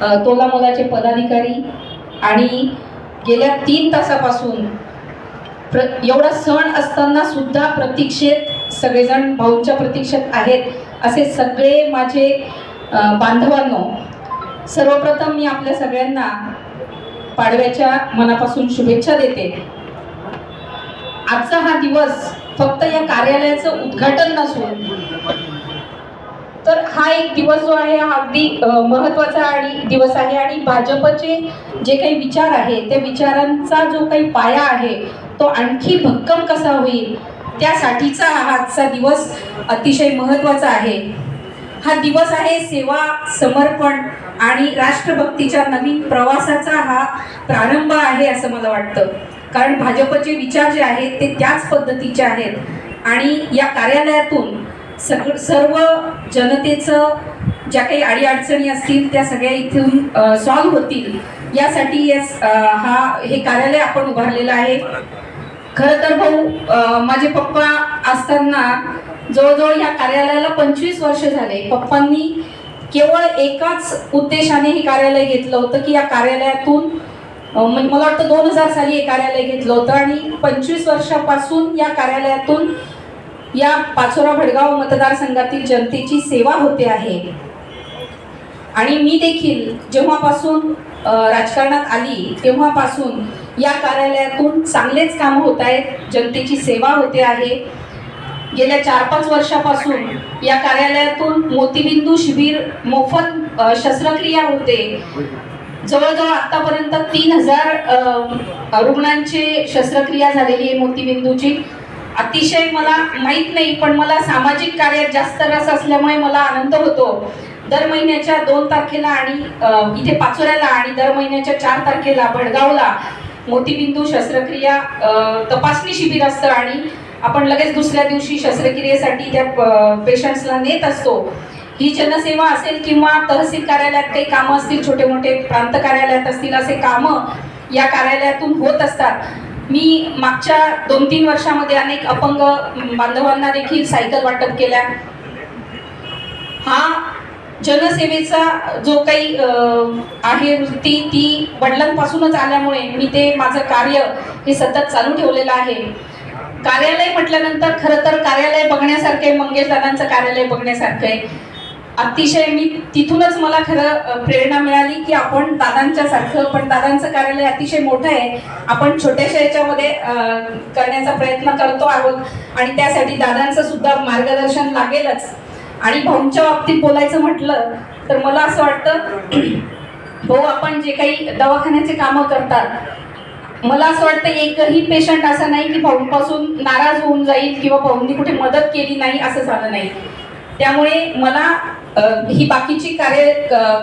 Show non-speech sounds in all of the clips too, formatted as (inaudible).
तोला तोलामोलाचे पदाधिकारी आणि गेल्या तीन तासापासून प्र एवढा सण असताना सुद्धा प्रतीक्षेत सगळेजण भाऊंच्या प्रतीक्षेत आहेत असे सगळे माझे बांधवांनो सर्वप्रथम मी आपल्या सगळ्यांना पाडव्याच्या मनापासून शुभेच्छा देते. आजचा हा दिवस फक्त या कार्यालयाचं उद्घाटन नसून तर हा एक दिवस जो आहे हा अगदी महत्त्वाचा आणि दिवस आहे. आणि भाजपचे जे काही विचार आहे त्या विचारांचा जो काही पाया आहे तो आणखी भक्कम कसा होईल? त्यासाठीचा हा आजचा दिवस अतिशय महत्त्वाचा आहे. हा दिवस आहे सेवा समर्पण आणि राष्ट्रभक्तीच्या नवीन प्रवासाचा हा प्रारंभ आहे असं मला वाटतं. कारण भाजपचे विचार जे आहेत ते त्याच पद्धतीचे आहेत. आणि या कार्यालयातून सग सर्व जनतेचं ज्या काही अडीअडचणी असतील त्या सगळ्या इथून सॉल्व्ह होतील. यासाठी यस हा हे कार्यालय आपण उभारलेलं आहे. खरं तर भाऊ माझे पप्पा असताना जवळजवळ ह्या कार्यालयाला पंचवीस वर्ष झाले. पप्पांनी केवळ एकाच उद्देशाने हे कार्यालय घेतलं होतं की या कार्यालयातून म्हणजे मला वाटतं दोन हजार साली हे कार्यालय घेतलं होतं आणि पंचवीस वर्षापासून या कार्यालयातून या पाचोरा भडगाव मतदारसंघातील जनतेची सेवा होते आहे. आणि मी देखील जेव्हापासून राजकारणात आली तेव्हापासून या कार्यालयातून चांगलेच काम होत आहेत जनतेची सेवा होते आहे. गेल्या चार पाच वर्षापासून या कार्यालयातून मोतीबिंदू शिबिर मोफत शस्त्रक्रिया होते. जवळजवळ आतापर्यंत तीन हजार रुग्णांचे शस्त्रक्रिया झालेली आहे मोतीबिंदूची. अतिशय मला माहीत नाही पण मला सामाजिक कार्यात जास्त रस असल्यामुळे मला आनंद होतो. दर महिन्याच्या दोन तारखेला आणि इथे पाचोऱ्याला आणि दर महिन्याच्या चार तारखेला भडगावला मोतीबिंदू शस्त्रक्रिया तपासणी शिबिर असतं आणि आपण लगेच दुसऱ्या दिवशी शस्त्रक्रियेसाठी त्या पेशंट्सला नेत असतो. ही जनसेवा असेल किंवा तहसील कार्यालयात काही कामं असतील छोटे मोठे प्रांत कार्यालयात असतील असे कामं या कार्यालयातून होत असतात. मी मागच्या दोन तीन वर्षामध्ये अनेक अपंग बांधवांना देखील सायकल वाटप केल्या. हा जनसेवेचा जो काही आहे वृत्ती ती वडिलांपासूनच आल्यामुळे मी ते माझं कार्य हे सतत चालू ठेवलेलं आहे. कार्यालय म्हटल्यानंतर खरं तर कार्यालय बघण्यासारखं आहे मंगेश दादांचं कार्यालय बघण्यासारखं आहे. अतिशय मी तिथूनच मला खरं प्रेरणा मिळाली की आपण दादांच्या सारखं पण दादांचं कार्यालय अतिशय मोठं आहे. आपण छोट्याशा याच्यामध्ये करण्याचा प्रयत्न करतो आहोत. आणि त्यासाठी दादांचं सुद्धा मार्गदर्शन लागेलच. आणि भाऊंच्या बाबतीत बोलायचं म्हटलं तर मला असं वाटतं (clears throat) भाऊ आपण जे काही दवाखान्याचे कामं करतात मला असं वाटतं एकही पेशंट असा नाही की भाऊंपासून नाराज होऊन जाईल किंवा भाऊंनी कुठे मदत केली नाही असं झालं नाही. त्यामुळे मला ही बाकीची कार्य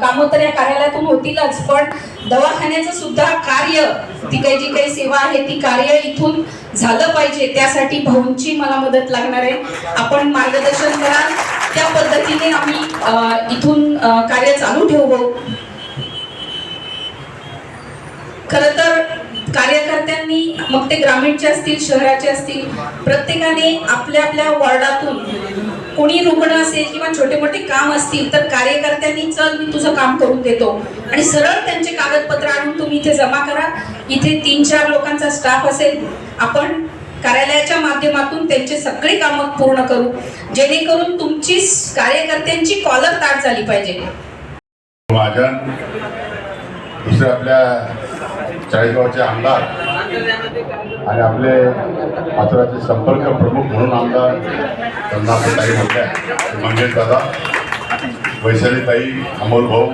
कामं तर या कार्यालयातून होतीलच पण दवाखान्याचं सुद्धा कार्य ती काही जी काही सेवा आहे ती कार्य इथून झालं पाहिजे. त्यासाठी भाऊंची मला मदत लागणार आहे. आपण मार्गदर्शन कराल त्या पद्धतीने आम्ही इथून कार्य चालू ठेवू. खरं तर कार्यकर्त्यांनी मग ते ग्रामीणचे असतील शहराचे असतील प्रत्येकाने आपल्या आपल्या वॉर्डातून कोणी रुग्ण असेल किंवा छोटे मोठे काम असतील तर कार्यकर्त्यांनी चल मी तुझं काम करून देतो. आणि सरळ त्यांचे कागदपत्र आणून तुम्ही इथे जमा करा. इथे तीन चार लोकांचा स्टाफ असेल आपण कार्यालयाच्या माध्यमातून त्यांचे सगळे कामं पूर्ण करू. जेणेकरून तुमची कार्यकर्त्यांची कॉलर ताट झाली पाहिजे. माझ्या आपल्या चाळीसगावचे आमदार आणि आपले पाचोऱ्याचे संपर्क प्रमुख म्हणून आमदार त्यांना आपण ताई म्हटल्या मंगेश दादा वैशालीताई अमोल भाऊ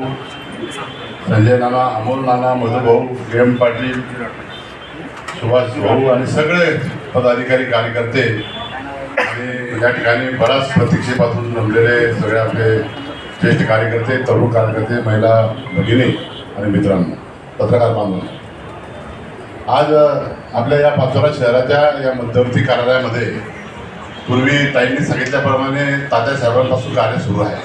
संजय नाना अमोल नाना मधुभाऊ एम पाटील सुभाष भाऊ आणि सगळे पदाधिकारी कार्यकर्ते आणि या ठिकाणी बऱ्याच प्रतीक्षेपासून जमलेले सगळे आपले ज्येष्ठ कार्यकर्ते तरुण कार्यकर्ते महिला भगिनी आणि मित्रांनो पत्रकार बांधव आज आपल्या या पाचोरा शहराच्या या मध्यवर्ती कार्यालयामध्ये पूर्वी ताईंनी सांगितल्याप्रमाणे तात्या साहेबांपासून कार्य सुरू आहे.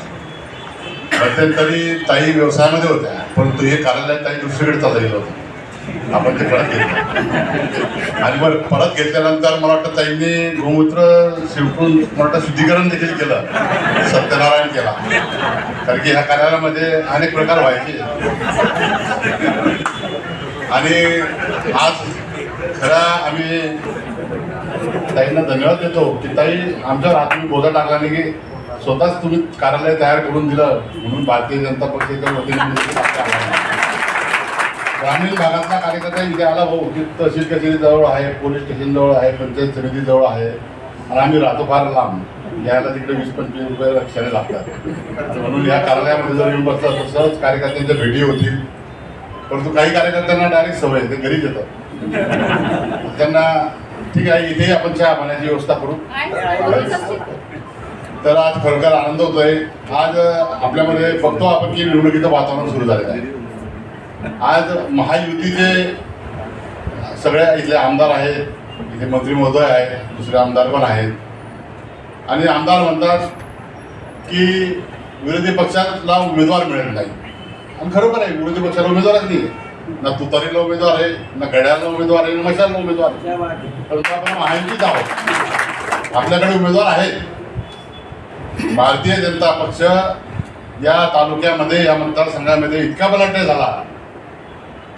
मध्यंतरी ताई व्यवसायामध्ये होत्या परंतु हे कार्यालय ताई दुसरीकडे चाललेलं होतं. आपण ते परत घेतलं. आणि मग परत घेतल्यानंतर मला वाटतं ताईंनी गोमूत्र शिवकून मला वाटतं शुद्धीकरण देखील केलं सत्यनारायण केला. कारण की ह्या कार्यालयामध्ये अनेक प्रकार व्हायचे. आणि आज खरा आम्ही ताईंना धन्यवाद देतो की ताई आमच्यावर हात तुम्ही बोजा टाकला नाही की स्वतःच तुम्ही कार्यालय तयार करून दिलं म्हणून भारतीय जनता पक्षाच्या वतीने ग्रामीण भागातला कार्यकर्ता इथे आला भाऊ की तहसील कचेरी जवळ आहे पोलीस स्टेशन जवळ आहे पंचायत समिती जवळ आहे आणि आम्ही राहतो फार लांब. यायला तिकडे वीस पंचवीस रुपये लक्षाने लागतात. म्हणून या कार्यालयामध्ये जर येऊन बसला तर सहज कार्यकर्त्यांच्या भेटी होतील. परंतु काही कार्यकर्त्यांना डायरेक्ट सवय ते घरीच येतात. त्यांना ठीक आहे इथे आपण चहा पाण्याची व्यवस्था करू. तर आज खरोखर आनंद होतोय. आज आपल्यामध्ये बघतो आपण की निवडणुकीचं वातावरण सुरू झालेलं आहे. आज महायुतीचे सगळ्या इथले आमदार आहेत इथे मंत्री महोदय आहेत दुसरे आमदार पण आहेत. आणि आमदार म्हणतात की विरोधी पक्षाला उमेदवार मिळत नाही. आणि खरोखर आहे विरोधी पक्षाला उमेदवारच नाही? आहे. ना तुतारीला उमेदवार आहे ना घड्याळला उमेदवार आहे ना मशालला उमेदवार आहे. आपण महायुतीच आहोत. आपल्याकडे उमेदवार आहेत. भारतीय जनता पक्ष या तालुक्यामध्ये या मतदारसंघामध्ये इतका बलाढ्य झाला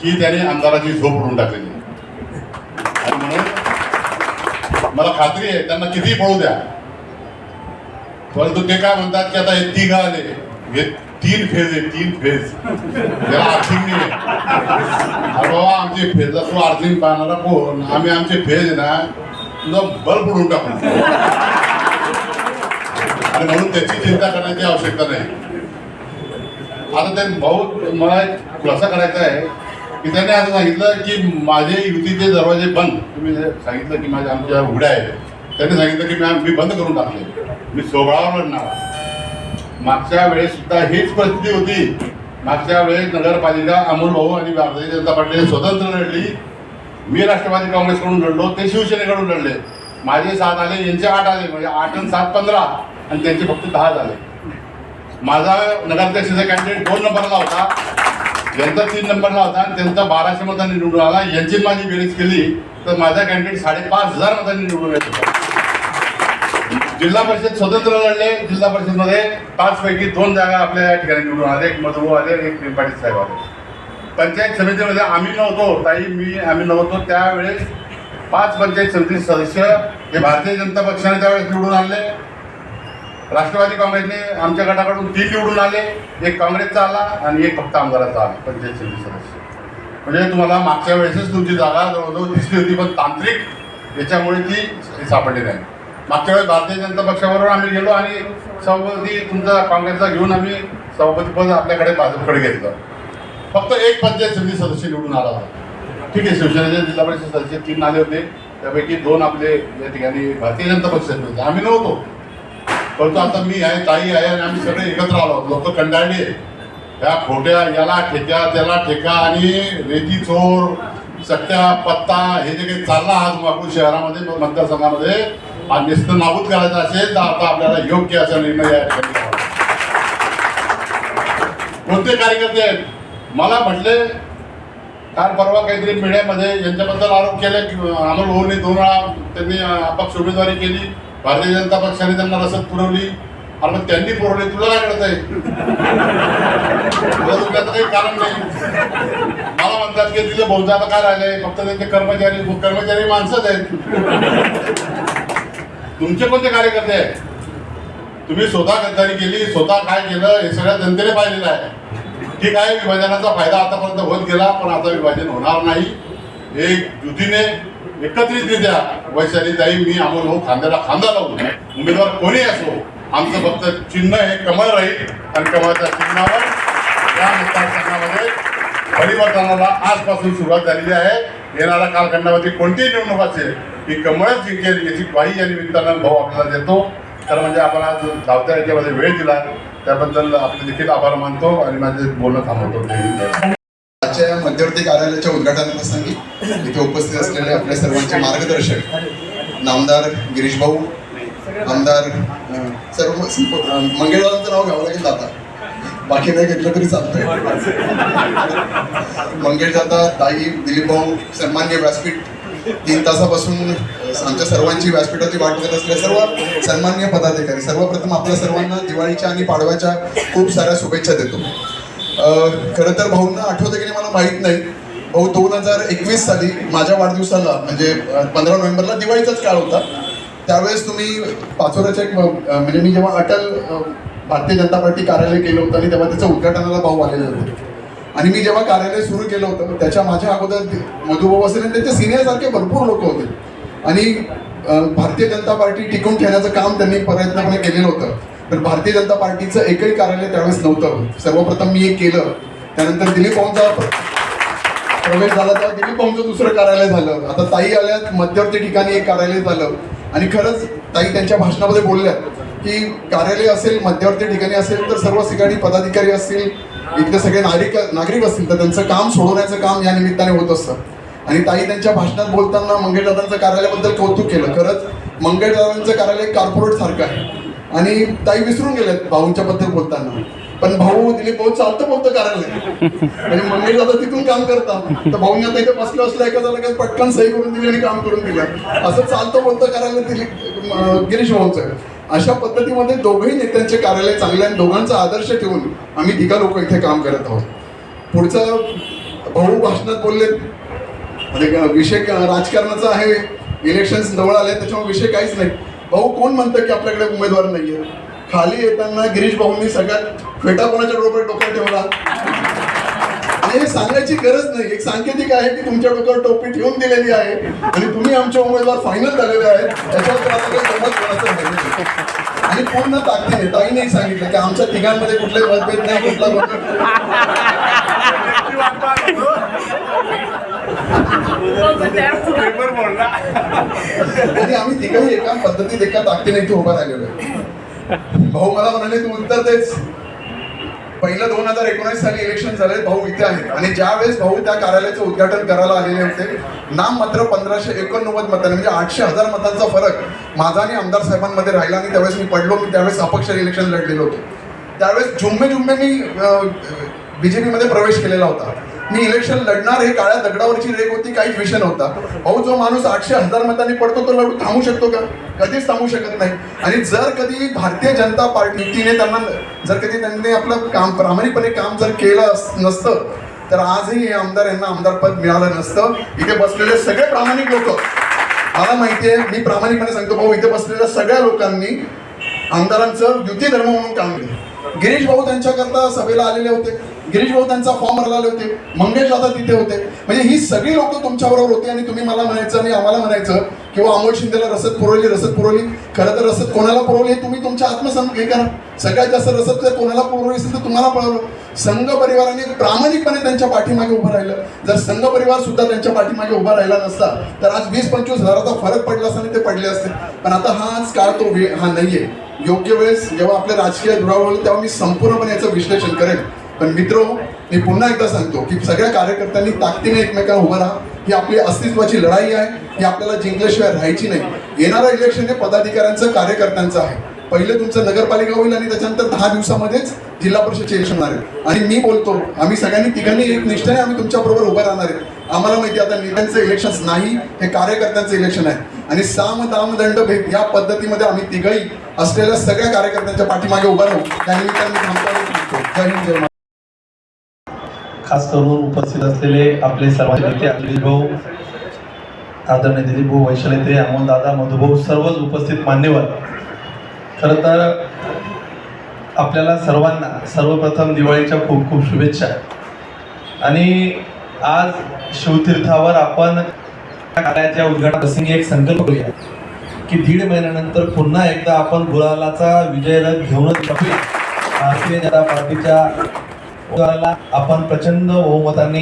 की त्यांनी आमदाराची झोप उडून टाकलेली आणि म्हणून मला खात्री आहे त्यांना किती पळू द्या. परंतु ते काय म्हणतात की आता हे तिघ आले तीन फेज आहे तीन फेज. त्याला आर्थिक नाही अरे बाबा आमची फेज तू आर्थिक पाहणारा कोण? आम्ही आमचे फेज आहे ना तुझा बल्ब उडून टाकू. आणि म्हणून त्याची चिंता करण्याची आवश्यकता नाही. आता त्यांनी भाऊ मला एक खुलासा करायचा आहे की त्यांनी असं सांगितलं की माझे युतीचे दरवाजे बंद. तुम्ही सांगितलं की माझ्या आमच्या उघड्या आहेत त्यांनी सांगितलं की मी मी बंद करून टाकले. मी सोबळावर लढणार मागच्या वेळेस सुद्धा हीच परिस्थिती होती. मागच्या वेळेस नगरपालिका अमोल भाऊ आणि भारतीय जनता पार्टीने स्वतंत्र लढली. मी राष्ट्रवादी काँग्रेसकडून लढलो ते शिवसेनेकडून लढले. माझे सात आले यांचे आठ आले म्हणजे आठ आणि सात पंधरा आणि त्यांचे फक्त दहा झाले. माझा नगराध्यक्षाचा कॅन्डिडेट दोन नंबरला होता. यांचा तीन नंबरला होता आणि त्यांचा बाराशे मतांनी निवडून आला. यांची माझी बेरीज केली तर माझा कॅन्डिडेट साडेपाच हजार मतांनी निवडून येत होता. जिल्हा परिषद स्वतंत्र लढले. जिल्हा परिषदमध्ये पाच पैकी दोन जागा आपल्या या ठिकाणी निवडून आले. एक मधुभाऊ आले एक पाटील साहेब आले. पंचायत समितीमध्ये आम्ही नव्हतो ताई मी आम्ही नव्हतो. त्यावेळेस पाच पंचायत समिती सदस्य हे भारतीय जनता पक्षाने त्यावेळेस निवडून आणले. राष्ट्रवादी काँग्रेसने आमच्या गटाकडून तीन निवडून आले. एक काँग्रेसचा आला आणि एक फक्त आमदाराचा आला पंचायत समिती सदस्य. म्हणजे तुम्हाला मागच्या वेळेसच तुमची जागा जवळजवळ दिसली होती पण तांत्रिक याच्यामुळे ती सापडली नाही. मागच्या वेळेस भारतीय जनता पक्षाबरोबर आम्ही गेलो आणि सभापती तुमचा काँग्रेसचा घेऊन आम्ही सभापतीपद आपल्याकडे भाजपकडे घेतलं. फक्त एक पंचायत समिती सदस्य निवडून आला होता. ठीक आहे शिवसेनेचे जिल्हा परिषद सदस्य तीन आले होते. त्यापैकी दोन आपले या ठिकाणी भारतीय जनता पक्षाचे होते. आम्ही नव्हतो. परंतु आता मी आहे ताई आहे आणि आम्ही सगळे एकत्र आलो आहोत. लोक कंटाळले या खोट्या याला ठेक्या त्याला ठेका आणि रेती चोर सट्ट्या पत्ता हे जे काही चालला आज मापूर शहरामध्ये मतदारसंघामध्ये हा नेस्त नाबूद करायचा असेल तर आता आपल्याला योग्य असा निर्णय या ठिकाणी कोणते कार्यकर्ते आहेत? मला म्हटले काल परवा काहीतरी मीडियामध्ये यांच्याबद्दल आरोप केले अमोल भाऊने दोन वेळा त्यांनी अपक्ष उमेदवारी केली भारतीय जनता पक्षाने त्यांना रसद पुरवली. अरे मग त्यांनी पुरवली तुला काय कळत आहे तुला काही कारण नाही. मला म्हणतात की तिथे बहुजा आता काय राहिलंय फक्त त्यांचे कर्मचारी कर्मचारी माणसंच आहेत. तुमचे कोणते कार्यकर्ते आहेत? तुम्ही स्वतः गद्दारी केली स्वतः काय केलं हे सगळ्या जनतेने पाहिलेलं आहे. ठीक आहे विभाजनाचा फायदा आतापर्यंत होत गेला पण आता विभाजन होणार नाही. एक युतीने एकत्रितरित्या वैशाली ताई मी अमोल भाऊ खांद्याला खांदा लावून उमेदवार कोणी असो आमचं फक्त चिन्ह हे कमळ राहील. आणि कमळच्या चिन्हावर या मतदारसंघामध्ये परिवर्तनाला आजपासून सुरुवात झालेली आहे. येणाऱ्या कालखंडामध्ये कोणतीही निवडणूक असेल ही कमळच जिंकेल याची ग्वाही या निमित्तानं भाऊ आपल्याला देतो तर म्हणजे आपण आज धावत्या याच्यामध्ये वेळ दिला त्याबद्दल आपले देखील आभार मानतो आणि माझे बोलणं थांबवतो. आजच्या मध्यवर्ती कार्यालयाच्या उद्घाटनाप्रसंगी इथे उपस्थित असलेले आपल्या सर्वांचे मार्गदर्शक नामदार गिरीश भाऊ आमदार सर्व संप- नाव घ्यावं लागेल दादा. बाकी नाही घेतलं तरी चालतंय. मंगेश दादा ताई दिलीप भाऊ सन्मान्य व्यासपीठ तीन तासापासून आमच्या सर्वांची व्यासपीठाची वाट बघत असलेल्या सर्व सन्मान्य पदाधिकारी सर्वप्रथम आपल्या सर्वांना दिवाळीच्या आणि पाडव्याच्या खूप साऱ्या शुभेच्छा देतो. खरं तर भाऊंना आठवतं की मला माहीत नाही. भाऊ दोन हजार एकवीस साली माझ्या वाढदिवसाला म्हणजे पंधरा नोव्हेंबरला दिवाळीचाच काळ होता. त्यावेळेस तुम्ही पाचोऱ्याच्या एक म्हणजे मी जेव्हा अटल भारतीय जनता पार्टी कार्यालय केलं होतं आणि तेव्हा त्याचं उद्घाटनाला भाऊ आलेले होते. आणि मी जेव्हा कार्यालय सुरू केलं होतं त्याच्या माझ्या अगोदर मधुभाऊ असेल आणि त्यांच्या सिनियरसारखे भरपूर लोक होते. आणि भारतीय जनता पार्टी टिकून ठेवण्याचं काम त्यांनी प्रयत्नपणे केलेलं होतं. तर भारतीय जनता पार्टीचं एकही कार्यालय त्यावेळेस नव्हतं. सर्वप्रथम मी हे केलं. त्यानंतर दिलीप भाऊंचा प्रवेश झाला तेव्हा दिलीप भाऊंचं दुसरं कार्यालय झालं. आता ताई आल्यात मध्यवर्ती ठिकाणी एक कार्यालय झालं. आणि खरंच ताई त्यांच्या भाषणामध्ये बोलल्यात. की कार्यालय असेल मध्यवर्ती ठिकाणी असेल तर सर्व ठिकाणी पदाधिकारी असतील इथले सगळे नागरिक नागरिक असतील तर त्यांचं काम सोडवण्याचं काम या निमित्ताने होत असतं. आणि ताई त्यांच्या भाषणात बोलताना मंगेशदादांचं कार्यालयाबद्दल कौतुक केलं. खरंच मंगेशदादांचं कार्यालय कॉर्पोरेट सारखं आहे. आणि ताई विसरून गेल्यात भाऊंच्या बद्दल बोलताना. पण भाऊ दिलीप भाऊ चालतं बोलतं कार्यालय. म्हणजे मंगेश दादा तिथून काम करतात. तर भाऊंनी आता इथे बसलं असलं एका झालं पटकन सही करून दिली आणि काम करून दिलं. असं चालतं बोलतं कार्यालय दिलीप गिरीश भाऊंचं. अशा पद्धतीमध्ये दोघंही नेत्यांचे कार्यालय चांगले आणि दोघांचा आदर्श ठेवून आम्ही तिघा लोक इथे काम करत आहोत. पुढचं भाऊ भाषणात बोलले म्हणजे विषय राजकारणाचा आहे इलेक्शन जवळ आले त्याच्यामुळे विषय काहीच नाही. भाऊ कोण म्हणतं की आपल्याकडे उमेदवार नाही आहे खाली येताना गिरीश भाऊंनी सगळ्यात फेटा कोणाच्या डोक्यात डोक्यात ठेवला? आणि हे सांगायची गरज नाही. एक सांकेतिक आहे की तुमच्या डोक्यावर टोपी ठेवून दिलेली आहे आणि तुम्ही आमचे उमेदवार फायनल झालेले आहेत. त्याच्यावर आता काही नाही. आणि पूर्ण ताकदीने ताईने सांगितलं की आमच्या तिघांमध्ये कुठले मतभेद नाही कुठला मतभेद आम्ही तिघही एका पद्धतीत एका ताकदीने इथे उभा राहिलेलो आहे. भाऊ मला म्हणाले तू उत्तर देच पहिलं दोन हजार एकोणीस साली इलेक्शन झाले भाऊ इथे आहेत. आणि ज्यावेळेस भाऊ त्या कार्यालयाचं उद्घाटन करायला आलेले होते नाम मात्र पंधराशे एकोणनव्वद मतांनी म्हणजे आठशे हजार मतांचा फरक माझा आणि आमदार साहेबांमध्ये राहिला आणि त्यावेळेस मी पडलो मी त्यावेळेस अपक्ष इलेक्शन लढलेलो होतो. त्यावेळेस झुम्मे झुम्मे मी बीजेपीमध्ये प्रवेश केलेला होता. मी इलेक्शन लढणार हे काळ्या दगडावरची रेग होती काहीच विषय नव्हता. भाऊ जो माणूस आठशे हजार मतांनी पडतो तो लढू थांबू शकतो का? कधीच थांबू शकत नाही. आणि जर कधी भारतीय जनता पार्टीने त्यांना जर कधी त्यांनी आपलं काम प्रामाणिकपणे काम जर केलं नसतं तर आजही हे आमदार यांना आमदार पद मिळालं नसतं. इथे बसलेले सगळे प्रामाणिक लोक. मला माहिती आहे मी प्रामाणिकपणे सांगतो भाऊ इथे बसलेल्या सगळ्या लोकांनी आमदारांचं युती धर्म म्हणून काम केलं. गिरीश भाऊ त्यांच्याकरता सभेला आलेले होते. गिरीश भाऊ त्यांचा फॉर्म भरला आले होते मंगेश दादा तिथे होते. म्हणजे ही सगळी लोक तुमच्याबरोबर होती आणि तुम्ही मला म्हणायचं आणि आम्हाला म्हणायचं किंवा अमोल शिंदेला रसद पुरवली रसद पुरवली. खरं तर रसद कोणाला पुरवली तुम्ही तुमच्या आत्मसं हे करा. सगळ्यात जास्त रसद जर कोणाला पुरवली असेल तर तुम्हाला पळवलं संघ परिवाराने प्रामाणिकपणे त्यांच्या पाठीमागे उभं राहिलं. जर संघ परिवार सुद्धा त्यांच्या पाठीमागे उभा राहिला नसता तर आज वीस पंचवीस हजाराचा फरक पडला असता आणि ते पडले असते. पण आता हा आज काळ तो वेळ हा नाहीये. योग्य वेळेस जेव्हा आपल्या राजकीय दुरावर तेव्हा मी संपूर्णपणे याचं विश्लेषण करेन. पण मित्र मी पुन्हा एकदा सांगतो की सगळ्या कार्यकर्त्यांनी ताकदीने एकमेकांना उभं राहा. ही आपली अस्तित्वाची लढाई आहे. ही आपल्याला जिंकल्याशिवाय राहायची नाही. येणारं इलेक्शन हे पदाधिकाऱ्यांचं कार्यकर्त्यांचं आहे. पहिले तुमचं नगरपालिका होईल आणि त्याच्यानंतर दहा दिवसामध्येच जिल्हा परिषदचे इलेक्शन होणार आहे. आणि मी बोलतो आम्ही सगळ्यांनी तिघांनी एक निष्ठाने आम्ही तुमच्याबरोबर उभं राहणार आहे. आम्हाला माहिती आहे आता नेत्यांचं इलेक्शन नाही हे कार्यकर्त्यांचं इलेक्शन आहे. आणि साम दाम दंड भेद या पद्धतीमध्ये आम्ही तिघही असलेल्या सगळ्या कार्यकर्त्यांच्या पाठीमागे उभं राहू. त्या निमित्ताने जय हिंद जय खास करून उपस्थित असलेले आपले सर्व नेते अखिलेश भाऊ आदरणीय दिलीप भाऊ वैशालीते अमोल दादा मधुभाऊ सर्वच उपस्थित मान्यवर. खरं तर आपल्याला सर्वांना सर्वप्रथम दिवाळीच्या खूप खूप शुभेच्छा. आणि आज शिवतीर्थावर आपण कार्याच्या उद्घाटन प्रसंगी एक संकल्प करूया की दीड महिन्यानंतर पुन्हा एकदा आपण गुलालाचा विजयरथ घेऊनच भारतीय जनता पार्टीच्या आपण प्रचंड बहुमतांनी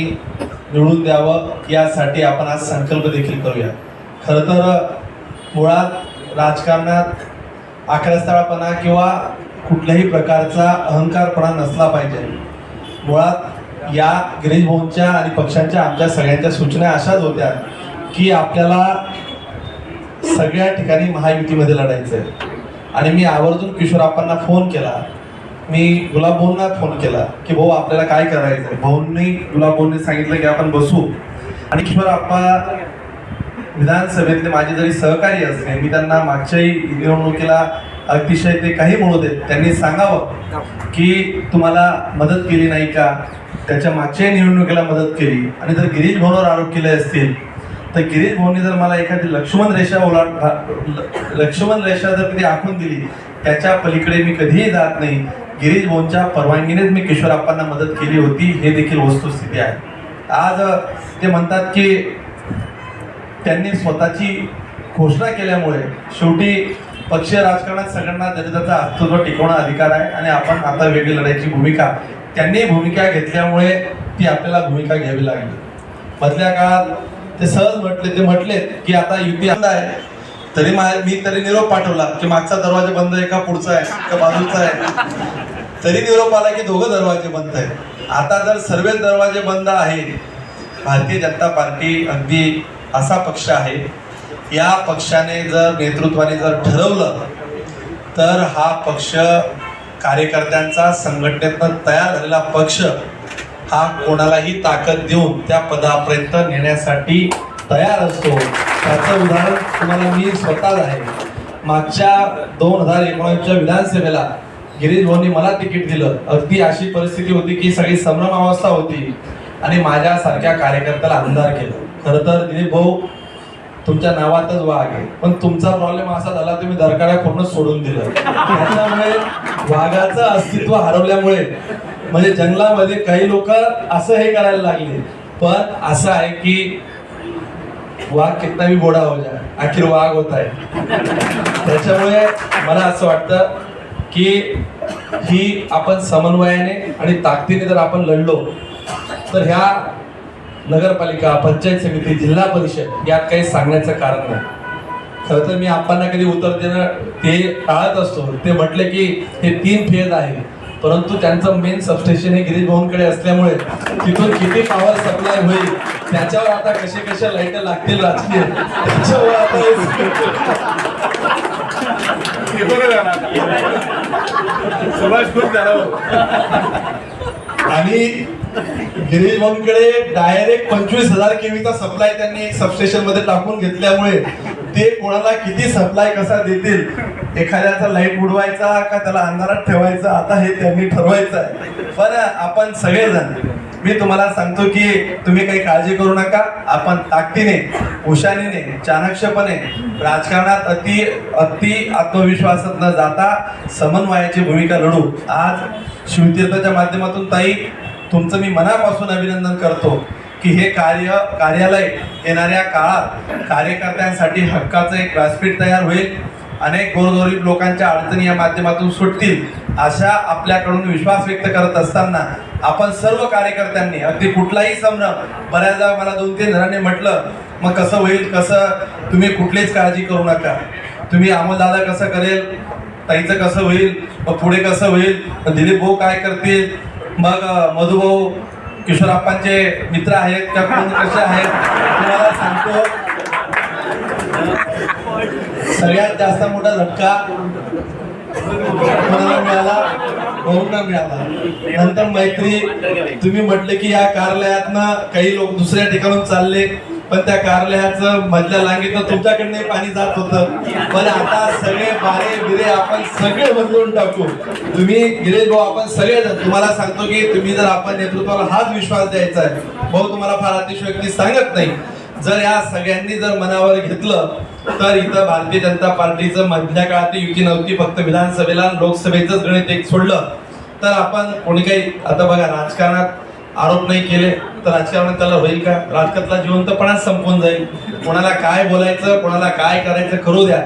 निवडून द्यावं यासाठी आपण आज संकल्प देखील करूया. खरं तर मुळात राजकारणात आक्रस्ताळपणा किंवा कुठल्याही प्रकारचा अहंकारपणा नसला पाहिजे. मुळात या गिरीश भाऊंच्या आणि पक्षांच्या आमच्या सगळ्यांच्या सूचना अशाच होत्या की आपल्याला सगळ्या ठिकाणी महायुतीमध्ये लढायचं आहे आणि मी आवर्जून किशोराप्पांना फोन केला. मी गुलाब भाऊंना फोन केला की भाऊ आपल्याला काय करायचं भाऊंनी गुलाब भाऊंनी सांगितलं की आपण बसू. आणि किशोर आप्पा विधानसभेतले माझे जरी सहकारी असले मी त्यांना मागच्याही निवडणुकीला अतिशय ते काही म्हणू देत त्यांनी सांगावं की तुम्हाला मदत केली नाही का? त्याच्या मागच्याही निवडणुकीला मदत केली. आणि जर गिरीश भाऊंवर आरोप केले असतील तर गिरीश भाऊंनी जर मला एखादी लक्ष्मण रेषा ओलांड लक्ष्मण रेषा जर कधी आखून दिली त्याच्या पलीकडे मी कधीही जात नाही. गिरीश भाऊंच्या परवानगीनेच मी किशोरप्पांना मदत केली होती. हे देखील वस्तुस्थिती आहे. आज ते म्हणतात की त्यांनी स्वतःची घोषणा केल्यामुळे शेवटी पक्षीय राजकारणात सगळ्यांना जनतेचा अस्तित्व टिकवणं अधिकार आहे आणि आपण आता वेगळी लढायची भूमिका त्यांनी भूमिका घेतल्यामुळे ती आपल्याला भूमिका घ्यावी लागली. मधल्या काळात ते सहज म्हटले ते म्हटले की आता युती आहे. तरी मी तरी निरोप पाठवला की मागचा दरवाजा बंद आहे का पुढचा आहे का बाजूचा आहे? तरी निरोप आला की दोघं दरवाजे बंद आहेत. आता जर सर्व दरवाजे बंद आहेत भारतीय जनता पार्टी अगदी असा पक्ष आहे. या पक्षाने जर नेतृत्वाने जर ठरवलं तर हा पक्ष कार्यकर्त्यांचा संघटनेतनं तयार झालेला पक्ष हा कोणालाही ताकद देऊन त्या पदापर्यंत नेण्यासाठी तयार असतो. त्याचं उदाहरण तुम्हाला मी स्वतःच आहे. मागच्या दोन हजार एकोणीसच्या विधानसभेला गिरीश मला तिकीट दिलं. अगदी अशी परिस्थिती होती की सगळी संभ्रम अवस्था होती आणि माझ्यासारख्या कार्यकर्त्याला आमदार केलं. खरं तर दिलीप भाऊ तुमच्या नावातच वाघ आहे. पण तुमचा प्रॉब्लेम असा झाला तुम्ही दरकाड्या पूर्ण सोडून दिलं. त्याच्यामुळे वाघाचं अस्तित्व हरवल्यामुळे म्हणजे जंगलामध्ये काही लोक असं हे करायला लागले. पण असं आहे की वाघ कितना बी गोडा हो जा आखिर वाघ होत आहे. त्याच्यामुळे मला असं वाटतं की ही आपण समन्वयाने आणि ताकदीने जर आपण लढलो तर ह्या नगरपालिका पंचायत समिती जिल्हा परिषद यात काही सांगण्याचं कारण नाही. खरं तर मी आपणना कधी उत्तर देणं ते टाळत असतो. ते म्हटले की हे तीन फेज आहे परंतु त्यांचं मेन सबस्टेशन हे गिरीश भाऊंकडे असल्यामुळे तिथून किती पॉवर सप्लाय होईल त्याच्यावर आता कसे कसे लाइट लागतील राजकीय? त्याच्यावर आता सुभाष खूप झाला आणि गिरीश भाऊंकडे डायरेक्ट पंचवीस हजार केवीचा सप्लाय त्यांनी सबस्टेशनमध्ये टाकून घेतल्यामुळे ते कोणाला किती सप्लाय कसा देतील एखाद्याचा लाइट उडवायचा का त्याला अंधारात ठेवायचा आता हे त्यांनी ठरवायचं आहे. पण आपण सगळेजण मी तुम्हाला सांगतो की तुम्ही काही काळजी करू नका. आपण ताकदीने हुशारीने चाणक्षपणे राजकारणात अति अति आत्मविश्वासात न जाता समन्वयाची भूमिका लढू. आज शिवतीर्थाच्या माध्यमातून ताई तुमचं मी मनापासून अभिनंदन करतो की हे कार्य कार्यालय येणाऱ्या काळात कार्यकर्त्यांसाठी हक्काचं एक व्यासपीठ तयार होईल. अनेक गोरगरीब लोकांच्या अडचणी या माध्यमातून सुटतील. अशा आपल्याकडून विश्वास व्यक्त करत असताना आपण सर्व कार्यकर्त्यांनी अगदी कुठलाही संभ्रम बऱ्याचदा मला दोन तीन जणांनी म्हटलं मग कसं होईल कसं तुम्ही कुठलीच काळजी करू नका. तुम्ही अमोलदादा कसं करेल ताईचं कसं होईल मग पुढे कसं होईल दिलीप भाऊ काय करतील मग मधुभाऊ किशोरप्पांचे मित्र आहेत त्या कोण कसे आहेत तुम्हाला सांगतो. सगळ्यात जास्त मोठा झटका कोणाला मिळाला? भाऊंना मिळाला नंतर मैत्री. तुम्ही म्हटले की या कार्यालयातनं काही लोक दुसऱ्या ठिकाणून चालले पण त्या कार्यालयाचं मधल्या लांगीतनं तुमच्याकडनं पाणी जात होतं. पण आता सगळे बारे बिरे आपण सगळे बदलून टाकू. तुम्ही गिरीश भाऊ आपण सगळे तुम्हाला सांगतो की तुम्ही जर आपण नेतृत्वाला हाच विश्वास द्यायचा आहे भाऊ तुम्हाला फार अतिशयोक्ती सांगत नाही. जर या सगळ्यांनी जर मनावर घेतलं तर इथं भारतीय जनता पार्टीचं मधल्या काळात युती नव्हती फक्त विधानसभेला लोकसभेचंच गणित एक सोडलं. तर आपण कोणी काही आता बघा राजकारणात आरोप नाही केले तर राजकारणात त्याला होईल का? राजकारणातला जिवंतपणाच संपून जाईल. कोणाला काय बोलायचं कोणाला काय करायचं करू द्या.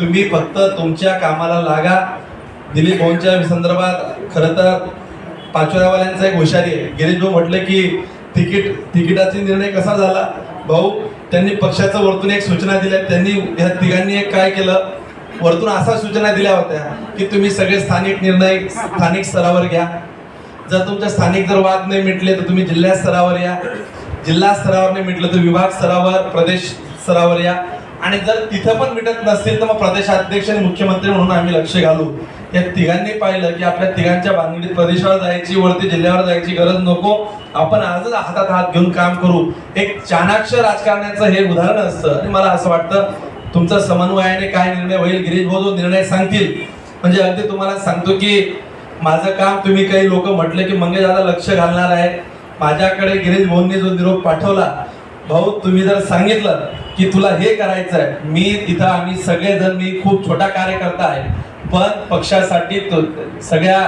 तुम्ही फक्त तुमच्या कामाला लागा. दिलीप भाऊंच्या संदर्भात खरं तर पाचोऱ्यावाल्यांचा एक हुशारी आहे. गिरीश भाऊ म्हटलं की तिकीट तिकिटाचा निर्णय कसा झाला? भाऊ त्यांनी पक्षाचं वरतून एक सूचना दिल्या. त्यांनी ह्या तिघांनी एक काय केलं? वरतून असा सूचना दिल्या होत्या की तुम्ही सगळे स्थानिक निर्णय स्थानिक स्तरावर घ्या. जर तुमच्या स्थानिक जर वाद नाही मिटले तर तुम्ही जिल्हा स्तरावर या. जिल्हा स्तरावर नाही मिटलं तर विभाग स्तरावर प्रदेश स्तरावर या. आणि जर तिथं पण मिटत नसतील तर मग प्रदेशाध्यक्ष आणि मुख्यमंत्री म्हणून आम्ही लक्ष घालू. या तिघांनी पाहिलं की आपल्या तिघांच्या बांधणीत प्रदेशावर जायची वरती जिल्ह्यावर जायची गरज नको. आपण आजच हातात हात घेऊन काम करू. एक चाणाक्ष राजकारण्याचं हे उदाहरण असतं आणि मला असं वाटतं तुमचा समन्वयाने काय निर्णय होईल गिरीश भाऊ जो निर्णय सांगतील म्हणजे अगदी तुम्हाला सांगतो की माझं काम तुम्ही काही लोक म्हटले की मंगेश दादा लक्ष घालणार आहे. माझ्याकडे गिरीश भाऊंनी जो निरोप पाठवला भाऊ तुम्ही जर सांगितलं की तुला हे करायचं आहे मी तिथं आम्ही सगळेजण मी खूप छोटा कार्यकर्ता आहे पण पक्षासाठी सगळ्या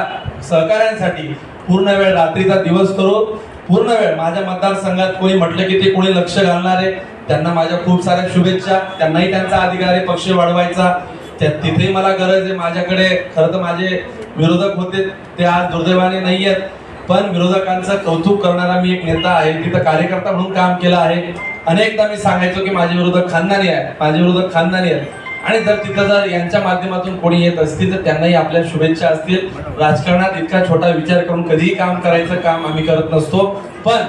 सहकाऱ्यांसाठी पूर्ण वेळ रात्रीचा दिवस करू पूर्ण वेळ माझ्या मतदारसंघात कोणी म्हटलं की ते कोणी लक्ष घालणार आहे त्यांना माझ्या खूप साऱ्या शुभेच्छा. त्यांनाही त्यांचा अधिकार आहे पक्ष वाढवायचा. त्या तिथेही मला गरज आहे. माझ्याकडे खरं तर माझे विरोधक होते. ते आज दुर्दैवाने नाही आहेत. पण विरोधकांचं कौतुक करणारा मी एक नेता आहे. तिथं कार्यकर्ता म्हणून काम केलं आहे. अनेकदा मी सांगायचो की माझे विरोधक खानदानी आहे माझे विरोधक खानदानी आहेत. आणि जर तिथं जर यांच्या माध्यमातून कोणी येत असतील तर त्यांनाही आपल्या शुभेच्छा असतील. राजकारणात इतका छोटा विचार करून कधीही काम करायचं काम आम्ही करत नसतो. पण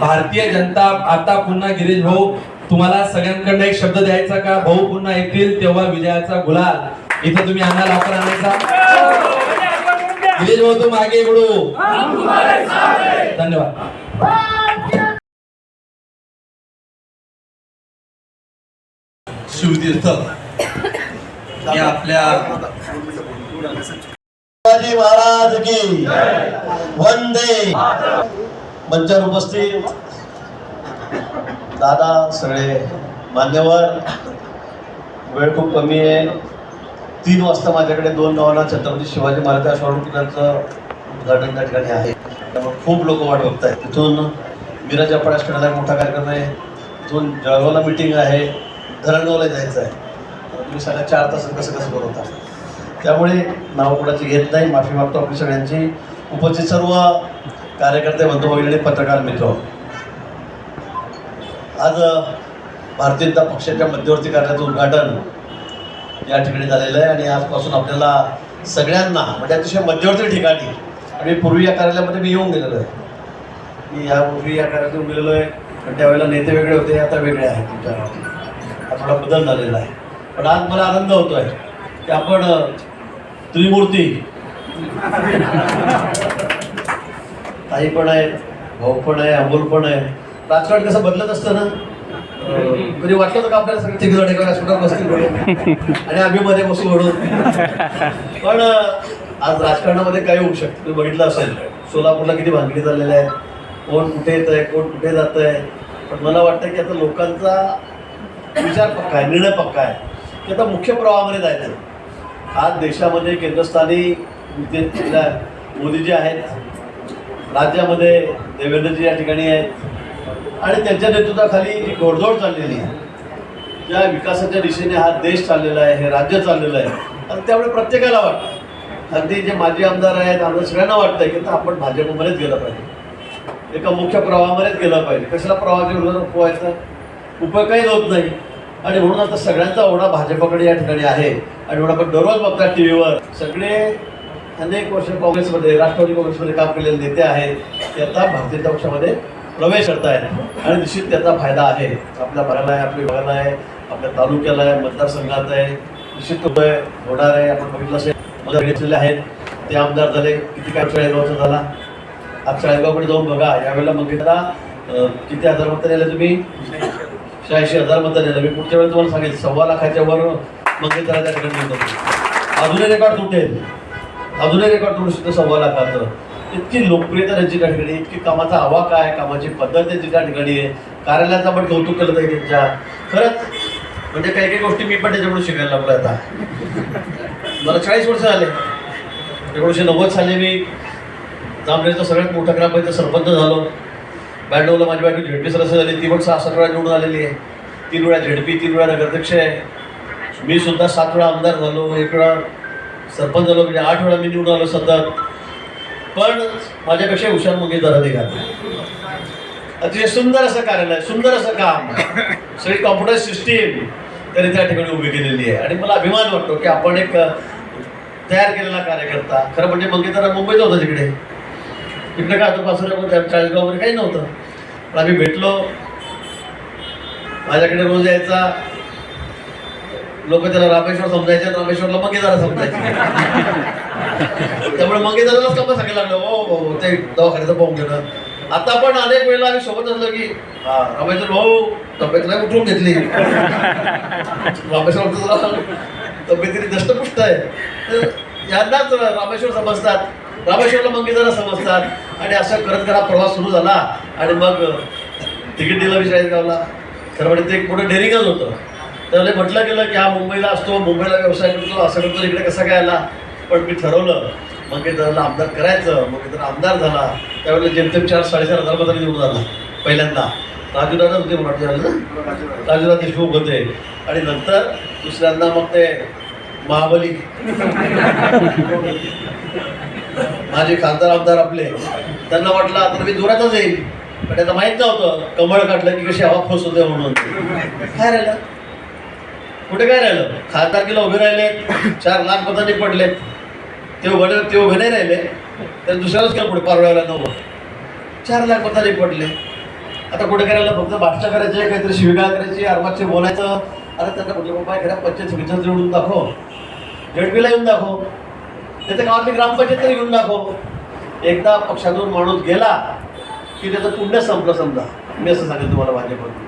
भारतीय जनता आता पुन्हा गिरीश भाऊ तुम्हाला सगळ्यांकडे एक शब्द द्यायचा का? भाऊ पुन्हा येतील तेव्हा विजयाचा गुलाल. इथं तुम्ही आणाल आपण आणायचा. गिरीश भाऊ तुम आगे बढो धन्यवाद शिवतीर्थ या आपल्या शिवाजी महाराज की वंदे. मंचावर उपस्थित. दादा सगळे मान्यवर वेळ खूप कमी आहे. तीन वाजता माझ्याकडे दोन गावांना छत्रपती शिवाजी महाराज शॉर्टचं उद्घाटन त्या ठिकाणी आहे. त्यामुळे खूप लोक वाट बघत आहेत तिथून मिराजा पडासकडे एक मोठा कार्यक्रम आहे. तिथून जळगावला मिटिंग आहे. धरणगावला जायचं आहे. तुम्ही सगळ्या चार तासात कसं कसं बनवता त्यामुळे नाव कुणाची घेत नाही. माफी मागतो आपली सगळ्यांची. उपस्थित सर्व कार्यकर्ते बंधू भगिनी पत्रकार मित्र. आज भारतीय जनता पक्षाच्या मध्यवर्ती कार्यालयाचं उद्घाटन या ठिकाणी झालेलं आहे आणि आजपासून आपल्याला सगळ्यांना म्हणजे अतिशय मध्यवर्ती ठिकाणी आणि पूर्वी या कार्यालयामध्ये मी येऊन गेलेलो आहे. मी यापूर्वी या कार्यालयात येऊन गेलेलो आहे. पण त्यावेळेला नेते वेगळे होते आता वेगळे आहेत तुमच्या हा थोडा बदल झालेला आहे. पण आज मला आनंद होतो आहे की आपण त्रिमूर्ती (laughs) ताई पण आहे भाऊ पण आहे अमोल पण आहे राजकारण कसं बदलत असतं ना कधी वाटलं होतं का आपल्याला सगळे तिघ जण एका बसतील म्हणून? आणि आम्ही मध्ये बसू म्हणून. पण आज राजकारणामध्ये काय होऊ शकतं. तुम्ही बघितलं असेल सोलापूरला किती भानगडी झालेल्या आहेत. कोण कुठे येत आहे कोण कुठे जात आहे पण मला वाटतं की आता लोकांचा विचार पक्का आहे निर्णय पक्का आहे. की आता मुख्य प्रवाहामध्ये जायचं आज देशामध्ये केंद्रस्थानी मोदीजी आहेत राज्यामध्ये देवेंद्रजी या ठिकाणी आहेत. आणि त्यांच्या नेतृत्वाखाली जी घोडदौड चाललेली आहे ज्या विकासाच्या दिशेने हा देश चाललेला आहे हे राज्य चाललेलं आहे आणि त्यामुळे प्रत्येकाला वाटतं. अगदी जे माजी आमदार आहेत आमदार सगळ्यांना वाटतं की आता आपण भाजपमध्येच गेलं पाहिजे. एका मुख्य प्रवाहामध्येच गेलं पाहिजे. कशाला प्रवाहाच्या विरोधात उपयोग काहीच होत नाही. आणि म्हणून आता सगळ्यांचा ओढा भाजपकडे या ठिकाणी आहे. आणि म्हणून आपण दररोज बघतात टी व्हीवर सगळे अनेक वर्ष काँग्रेसमध्ये राष्ट्रवादी काँग्रेसमध्ये काम केलेले नेते आहेत ते आता भारतीय पक्षामध्ये प्रवेश करत आहेत आणि निश्चित त्याचा फायदा आहे. आपल्या भागाला आहे आपल्या विभागाला आहे आपल्या तालुक्याला आहे मतदारसंघात आहे. निश्चित उभं आहे, होणार आहे. आपण बघितलं असेल मला घेतलेले आहेत. ते आमदार झाले. किती काय शाळेगावचा झाला? आज शाळेगावकडे जाऊन बघा. यावेळेला मग त्याला किती हजार मतं नेले तुम्ही? शहाऐंशी हजार मतं नेलं. मी पुढच्या वेळेला तुम्हाला सांगेल सव्वा लाखाच्या वर मग त्याला त्या ठिकाणी अजूनही रेकॉर्ड तुटेल. अजूनही रेकॉर्ड तुटू शकतो सव्वा लाखाचं. इतकी लोकप्रियता त्यांची त्या ठिकाणी इतकी कामाचा हवा काय कामाची पद्धत त्यांची त्या ठिकाणी आहे कार्यालयाचं आपण कौतुक केलं आहे त्यांच्या. खरंच म्हणजे काही काही गोष्टी मी पण त्याच्याकडून शिकायला लागलो आता. मला चाळीस वर्ष झाले. एकोणीसशे नव्वद साली मी जामनेरचा सगळ्यात मोठा ग्रामपंचायत सरपंच झालो. ब्याण्णवला माझी बायको झेडपी सदस्य झाली. ती पण सहा सात वेळा निवडून आलेली आहे. तीन वेळा झेडपी तीन वेळा नगराध्यक्ष आहे. मी सुद्धा सात वेळा आमदार झालो. एक वेळा सरपंच झालो. म्हणजे आठ वेळा मी निवडून आलो सतत. पण माझ्यापेक्षा हुशार मुली जरा निघाले. अतिशय सुंदर असं कार्यालय सुंदर असं काम. सगळी कॉम्प्युटर सिस्टीम तरी त्या ठिकाणी उभी केलेली आहे. आणि मला अभिमान वाटतो की आपण एक तयार केलेला कार्यकर्ता. खरं म्हणजे मंगेतर मुंबईत होता तिकडे. तिकडे काय होतं पासुऱ्यामध्ये चाळीसगाव वगैरे काही नव्हतं. पण आम्ही भेटलो. माझ्याकडे रोज यायचा. लोक त्याला रामेश्वर समजायचे रामेश्वरला मंगेदारा समजायचे. त्यामुळे मंगेदारालाच कंपा सांगायला लागलं. हो हो, हो ते दवाखान्याचं पाहून घेणं. आता पण अनेक वेळेला आम्ही सोबत असलो की हा रामेश्वर हो, भाऊ तब्येत नाही उठवून घेतली. रामेश्वर तब्येतीने तब्येतीने दष्टपुष्ट आहे. तर यांनाच रामेश्वर समजतात. रामेश्वरला मंगेदारा समजतात. आणि असं करत करा प्रवास सुरू झाला. आणि मग तिकीट दिलं विचारायचं गावला. खरं म्हणजे ते एक मोठं डेअरिंगच होतं. त्याला म्हटलं गेलं की हा मुंबईला असतो मुंबईला व्यवसाय करतो असं करतो इकडे कसा काय आला? पण मी ठरवलं मग इतरांना आमदार करायचं मग मंगेधर आमदार झाला. त्यावेळेला जेमतेम चार साडेचार हजार मतांनी निवडून झाला पहिल्यांदा. राजूदादा होते मराठी झालं ना? राजूदा देशमुख होते. आणि नंतर दुसऱ्यांदा मग ते महाबली माझे खासदार आमदार आपले. त्यांना वाटलं आता मी जोरातच येईल पण त्याचं माहीत नव्हतं. कमळ काढलं की कशी हवा फस होते म्हणून. काय राहिलं कुठे काय राहिलं? खासदारकीला उभे राहिले. चार लाख मतांनी पडले. ते उभे ते उभे नाही राहिले. तर दुसऱ्याच केलं पुढे परवायला नव्हतं चार लाख मतांनी पडले. आता कुठे करायला फक्त भाषा करायचे काहीतरी शिविगाळ करायची अर्वाचे बोलायचं. अरे त्यांना म्हटलं बाबा एखाद्या पंचायत समितीचं जोडून दाखव. जेडपीला येऊन दाखव. त्याच्या गावातली ग्रामपंचायत तरी येऊन दाखव. एकदा पक्षातून माणूस गेला की त्याचं पुण्य संपलं समजा. मी असं सांगेन तुम्हाला भाजपमधून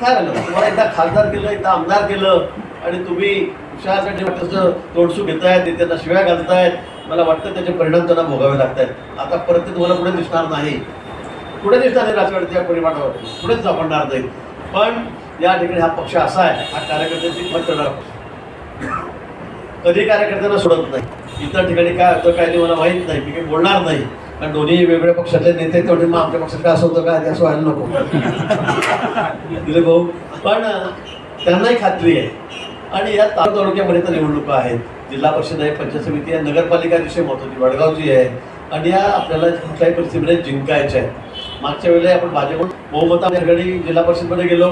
काय झालं? तुम्हाला एकदा खासदार केलं एकदा आमदार केलं आणि तुम्ही विषयासाठी तसं तोडसू घेतायत त्यांना शिव्या घालतायत. मला वाटतं त्याचे परिणाम त्यांना भोगावे लागत आहेत आता परत ते तुम्हाला पुढे दिसणार नाही. पुढे दिसणार नाही राजकारणाच्या परिमाणावर पुढेच सापडणार नाही. पण या ठिकाणी हा पक्ष असा आहे हा कार्यकर्त्यांची मत करणार कधी कार्यकर्त्यांना सोडत नाही. इतर ठिकाणी काय होतं काय ते मला माहीत नाही. मी काही बोलणार नाही. कारण दोन्ही वेगवेगळ्या पक्षातले नेते तेवढे मग आमच्या पक्षात काय असं होतं काय असं व्हायला नको. दिले भाऊ पण त्यांनाही खात्री आहे. आणि या तालुका तालुक्यामध्ये तर निवडणुका आहेत. जिल्हा परिषद आहे पंचायत समिती आहे नगरपालिका विषय महत्वाची वडगावची आहे. आणि या आपल्याला कुठल्याही परिस्थितीमध्ये जिंकायच्या आहेत. मागच्या वेळेला आपण भाजप बहुमता घडी जिल्हा परिषदमध्ये गेलो.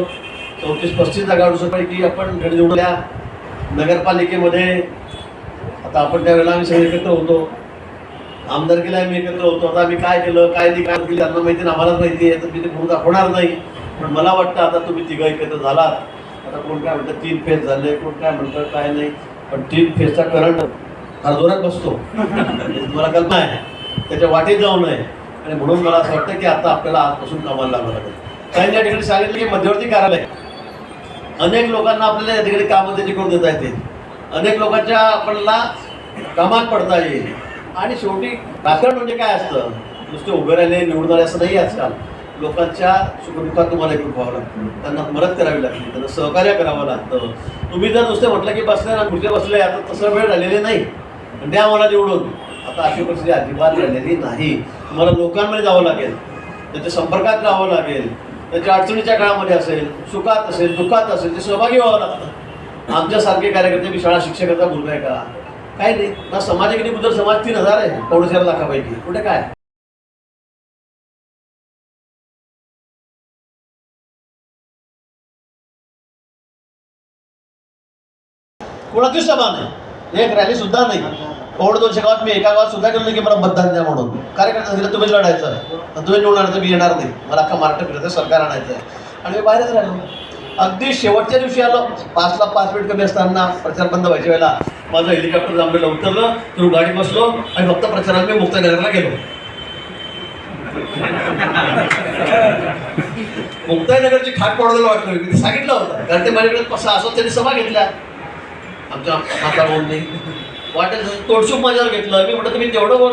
चौतीस पस्तीस जागा की आपण घडी निवडल्या नगरपालिकेमध्ये आता आपण त्यावेळेला आम्ही सगळे एकत्र होतो. आमदारकीला आम्ही एकत्र होतो. आता आम्ही काय केलं काय नाही काय केलं त्यांना माहिती नाही, आम्हालाच माहिती आहे. तर मी ते म्हणून दाखवणार नाही. पण मला वाटतं आता तुम्ही तिघं एकत्र झालात. आता कोण काय म्हणतं तीन फेज झाले कोण काय म्हणतं काय नाही. पण तीन फेजचा करंट फार जोरात बसतो. म्हणजे तुम्हाला कल्पना आहे. त्याच्या वाटेत जाऊ नये. आणि म्हणून मला असं वाटतं की आता आपल्याला आजपासून कामाला लागावं लागेल काही या ठिकाणी सांगितलं की मध्यवर्ती कार्यालय. अनेक लोकांना आपल्याला या ठिकाणी कामं त्याची करून देता येतील. अनेक लोकांच्या आपल्याला कामात पडता येईल. आणि शेवटी राजकारण म्हणजे काय असतं? नुसते उभे राहिले निवडून आले असं नाही आजकाल. लोकांच्या सुखदुःखात तुम्हाला एकूण व्हावं लागतं. त्यांना मदत करावी लागते त्यांना सहकार्य करावं लागतं. तुम्ही जर नुसते म्हटलं की बसले ना पुढचे बसले आता तसं वेळ राहिलेले नाही. द्या मला निवडून. आता अशी परिस्थिती अजिबात राहिलेली नाही. तुम्हाला लोकांमध्ये जावं लागेल. त्याच्या संपर्कात राहावं लागेल. त्याच्या अडचणीच्या काळामध्ये असेल सुखात असेल दुःखात असेल ते सहभागी व्हावं लागतं. आमच्यासारखे कार्यकर्ते मी शाळा शिक्षकाचा मुलगा आहे का? काय नाही. ना समाजाकडे मुद्दल समाज तीन हजार आहे पावणेचार लाखापैकी. कुठे काय? कोणाची सभा नाही एक रॅली सुद्धा नाही. पावणे दोनशे गावात मी एका गावात सुद्धा गेलो नाही की मला मतदान द्या म्हणून. कार्यकर्ता सांगितलं तुम्ही लढायचं. तुम्ही निवडणार आणायचं मी येणार नाही. मला अख्खा महाराष्ट्र फिरायचं सरकार आणायचं आहे आणि मी बाहेरच राहिलो. अगदी शेवटच्या दिवशी आलो. पाचला पाच मिनिट कमी असताना प्रचार बंद व्हायच्या वेळेला माझं हेलिकॉप्टर जांभेला उतरलं तिथून गाडी बसलो आणि फक्त प्रचाराला मी मुक्तानगरला गेलो. (laughs) मुक्ताईनगरची खाट पडलेलं वाटलं. मी ते सांगितलं होतं. कारण ते माझ्याकडे कसं असं त्यांनी सभा घेतल्या. आमच्या माता भाऊंनी वाटेल तसं तोडसूक माझ्यावर घेतलं. मी म्हटलं तुम्ही तेवढं वर्ष